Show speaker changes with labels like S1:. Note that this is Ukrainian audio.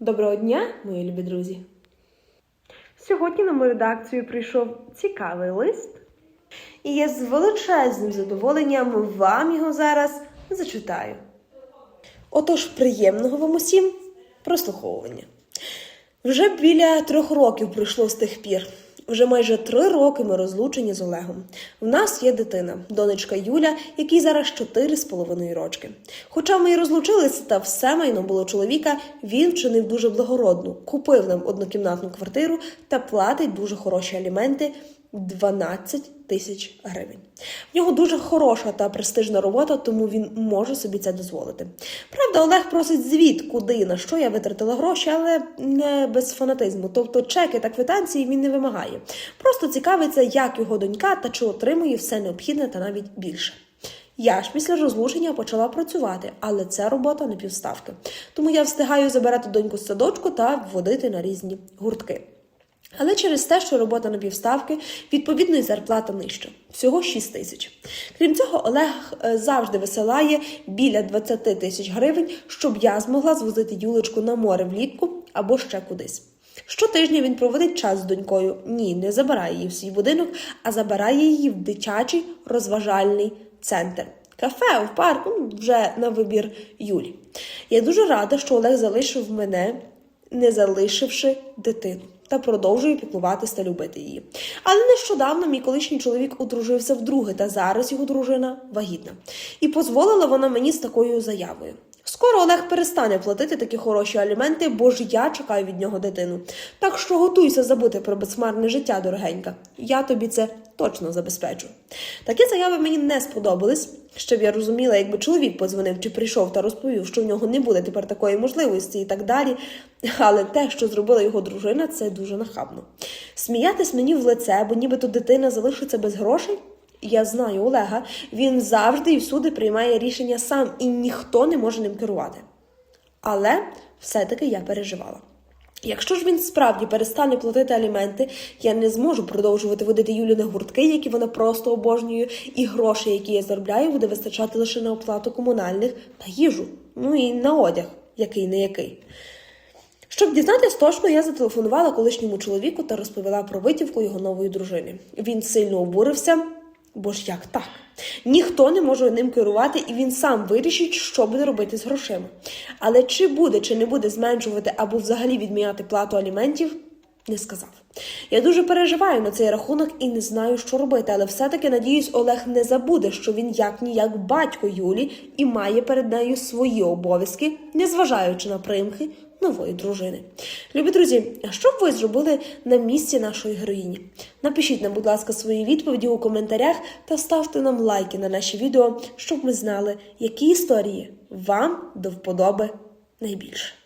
S1: Доброго дня, мої любі друзі! Сьогодні на мою редакцію прийшов цікавий лист, і я з величезним задоволенням вам його зараз зачитаю. Отож, приємного вам усім прослуховування. Вже біля трьох років пройшло з тих пір. Вже майже три роки ми розлучені з Олегом. В нас є дитина, донечка Юля, якій зараз чотири з половиною рочки. Хоча ми і розлучилися, та все майно було чоловіка, він вчинив дуже благородну, купив нам однокімнатну квартиру та платить дуже хороші аліменти 12 тисяч гривень. В нього дуже хороша та престижна робота, тому він може собі це дозволити. Правда, Олег просить звіт, куди і на що я витратила гроші, але не без фанатизму. Тобто чеки та квитанції він не вимагає. Просто цікавиться, як його донька та чи отримує все необхідне та навіть більше. Я ж після розлучення почала працювати, але це робота на півставки. Тому я встигаю забирати доньку з садочку та вводити на різні гуртки. Але через те, що робота на півставки, відповідно і зарплата нижча всього 6 тисяч. Крім цього, Олег е, завжди висилає біля 20 тисяч гривень, щоб я змогла звозити Юлечку на море влітку або ще кудись. Щотижня він проводить час з донькою. Ні, не забирає її в свій будинок, а забирає її в дитячий розважальний центр. Кафе в парк ну, вже на вибір Юлі. Я дуже рада, що Олег залишив мене, не залишивши дитину та продовжую піклуватися та любити її. Але нещодавно мій колишній чоловік одружився вдруге, та зараз його дружина вагітна. І дозволила вона мені з такою заявою. Скоро Олег перестане платити такі хороші аліменти, бо ж я чекаю від нього дитину. Так що готуйся забути про безсмарне життя, дорогенька. Я тобі це точно забезпечу. Такі заяви мені не сподобались. Щоб я розуміла, якби чоловік подзвонив чи прийшов та розповів, що в нього не буде тепер такої можливості і так далі. Але те, що зробила його дружина, це дуже нахабно. Сміятись мені в лице, бо нібито дитина залишиться без грошей. Я знаю Олега, він завжди і всюди приймає рішення сам, і ніхто не може ним керувати. Але все-таки я переживала. Якщо ж він справді перестане платити аліменти, я не зможу продовжувати водити Юлю на гуртки, які вона просто обожнює, і гроші, які я заробляю, буде вистачати лише на оплату комунальних та їжу, ну і на одяг, який не який. Щоб дізнатись точно, я зателефонувала колишньому чоловіку та розповіла про витівку його нової дружини. Він сильно обурився, бо ж як так? Ніхто не може ним керувати, і він сам вирішить, що буде робити з грошима. Але чи буде, чи не буде зменшувати або взагалі відміняти плату аліментів, не сказав. Я дуже переживаю на цей рахунок і не знаю, що робити, але все-таки надіюсь, Олег не забуде, що він як ніяк батько Юлі і має перед нею свої обов'язки, незважаючи на примхи нової дружини. Любі друзі, що б ви зробили на місці нашої героїні? Напишіть нам, будь ласка, свої відповіді у коментарях та ставте нам лайки на наші відео, щоб ми знали, які історії вам до вподоби найбільше.